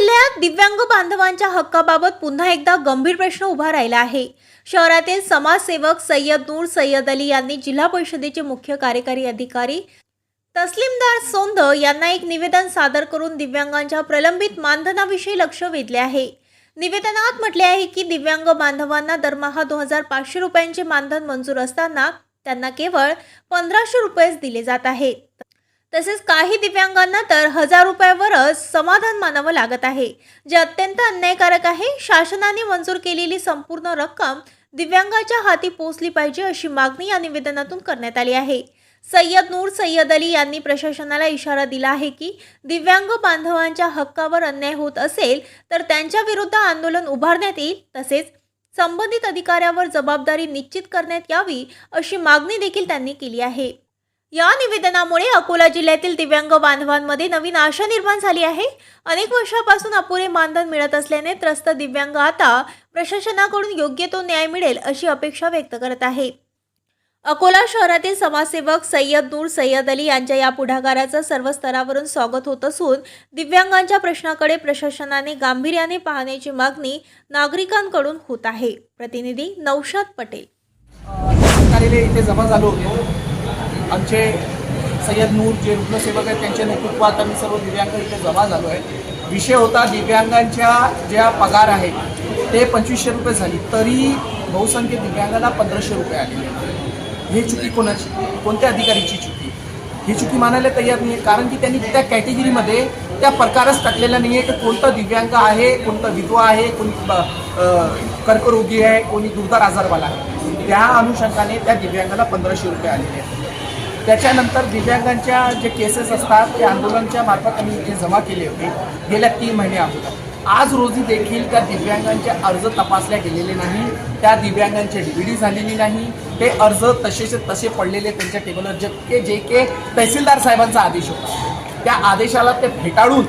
जिल्ह्यात दिव्यांग बांधवांच्या हक्काबाबत पुन्हा एकदा गंभीर प्रश्न उभा राहिला आहे. शहरातील समाजसेवक सय्यद नूर सय्यद अली यांनी जिल्हा परिषदेचे मुख्य कार्यकारी अधिकारी तस्लीमदार सोंद यांना एक निवेदन सादर करून दिव्यांगांच्या प्रलंबित मानधनाविषयी लक्ष वेधले आहे. निवेदनात म्हटले आहे की दिव्यांग बांधवांना दरमहा दोन हजार पाचशे रुपयांचे मानधन मंजूर असताना त्यांना केवळ पंधराशे रुपयेच दिले जात आहेत. तसेच काही दिव्यांगांना तर हजार रुपयावरच समाधान मानावं लागत आहे. जे अत्यंत अन्यायकारक आहे शासनाने मंजूर केलेली संपूर्ण रक्कम दिव्यांगाच्या हाती पोहोचली पाहिजे अशी मागणी या निवेदनातून करण्यात आली आहे. सय्यद नूर सय्यद अली यांनी प्रशासनाला इशारा दिला आहे की दिव्यांग बांधवांच्या हक्कावर अन्याय होत असेल तर त्यांच्या विरुद्ध आंदोलन उभारण्यात येईल तसेच संबंधित अधिकाऱ्यावर जबाबदारी निश्चित करण्यात यावी अशी मागणी देखील त्यांनी केली आहे. या निवेदनामुळे अकोला जिल्ह्यातील दिव्यांग बांधवांमध्ये नवीन आशा निर्माण झाली आहे. अनेक वर्षापासून अपुरे मानधन मिळत असल्याने त्रस्त दिव्यांग आता प्रशासनाकडून योग्य तो न्याय मिळेल अशी अपेक्षा व्यक्त करत आहे. अकोला शहरातील समाजसेवक सय्यद नूर सय्यद अली यांच्या या पुढाकाराचं सर्व स्तरावरून स्वागत होत असून दिव्यांगांच्या प्रश्नाकडे प्रशासनाने गांभीर्याने पाहण्याची मागणी नागरिकांकडून होत आहे. प्रतिनिधी नौशाद पटेल. इथे जमा झालो आमचे सय्यद नूर जे रुग्णसेवक आहेत त्यांच्या नेतृत्वात आम्ही सर्व दिव्यांग इथे जमा झालो आहे. विषय होता दिव्यांगांच्या ज्या पगार आहेत ते पंचवीसशे रुपये झाली. तरी बहुसंख्य दिव्यांगाला पंधराशे रुपये आलेले हे ही चुकी कोणाची? कोणत्या अधिकारीची चुकी? ही चुकी मानायला तयार नाही कारण की त्यांनी त्या कॅटेगरीमध्ये त्या प्रकारच टाकलेला नाही आहे की कोणतं दिव्यांग आहे कोणतं विधवा आहे कोणी कर्करोगी आहे कोणी दुर्धार आजारवाला आहे. त्या अनुषंगाने त्या दिव्यांगाला पंधराशे रुपये आलेले आहेत. त्याच्यानंतर दिव्यांगांच्या जे केसेस असतात ते आंदोलनच्या मार्फत आम्ही इथे जमा केले होते गेल्या तीन महिने अगोदर. आज रोजी देखील त्या दिव्यांगांचे अर्ज तपासल्या गेलेले नाही त्या दिव्यांगांची डीबीडी झालेली नाही ते अर्ज तसेचे तसे पडलेले त्यांच्या टेबलवर जे के जे के तहसीलदार साहेबांचा आदेश होता. त्या आदेशाला ते फेटाळून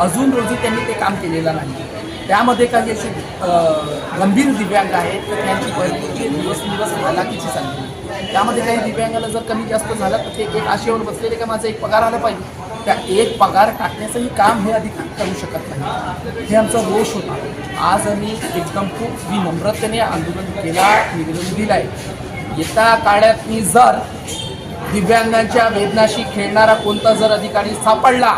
अजून रोजी त्यांनी ते काम केलेलं नाही. त्यामध्ये काही असे गंभीर दिव्यांग आहेत तर त्यांची परिस्थिती दिवसेंदिवस हालाकीची चालली त्यामध्ये काही दिव्यांगाला जर कमी जास्त झालं तर ते एक आशेवर बसलेले का माझा एक पगार आला पाहिजे? त्या एक पगार टाकण्याचंही काम हे आधी करू शकत नाही. हे आमचा रोष होता. आज आम्ही एकदम खूप विनम्रतेने आंदोलन केला निवेदन दिलं आहे येत्या काळात मी जर दिव्यांगांच्या वेदनाशी खेळणारा कोणता जर अधिकारी सापडला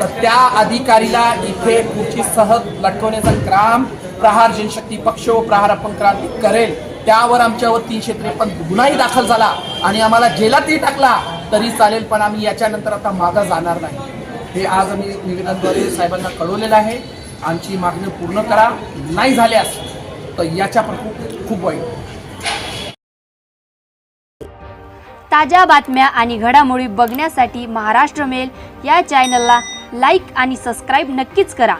तर त्या अधिकारीला इथे पुढची सहज लटकवण्याचा क्राम प्रहार जनशक्ती पक्ष व प्रहार आपण क्रांती करेल. त्यावर आमच्यावर तीनशे त्रेपन्न गुन्हाही दाखल झाला आणि आम्हाला जेलातही टाकला तरी चालेल पण आम्ही याच्यानंतर आता मागं जाणार नाही. हे आज आम्ही निवेदनाद्वारे साहेबांना कळवलेलं आहे. आमची मागणी पूर्ण करा. नाही झाल्यास तर याच्या पण खूप खूप वाईट. ताज्या बातम्या आणि घडामोडी बघण्यासाठी महाराष्ट्र मेल या चॅनलला लाईक आणि सबस्क्राईब नक्कीच करा.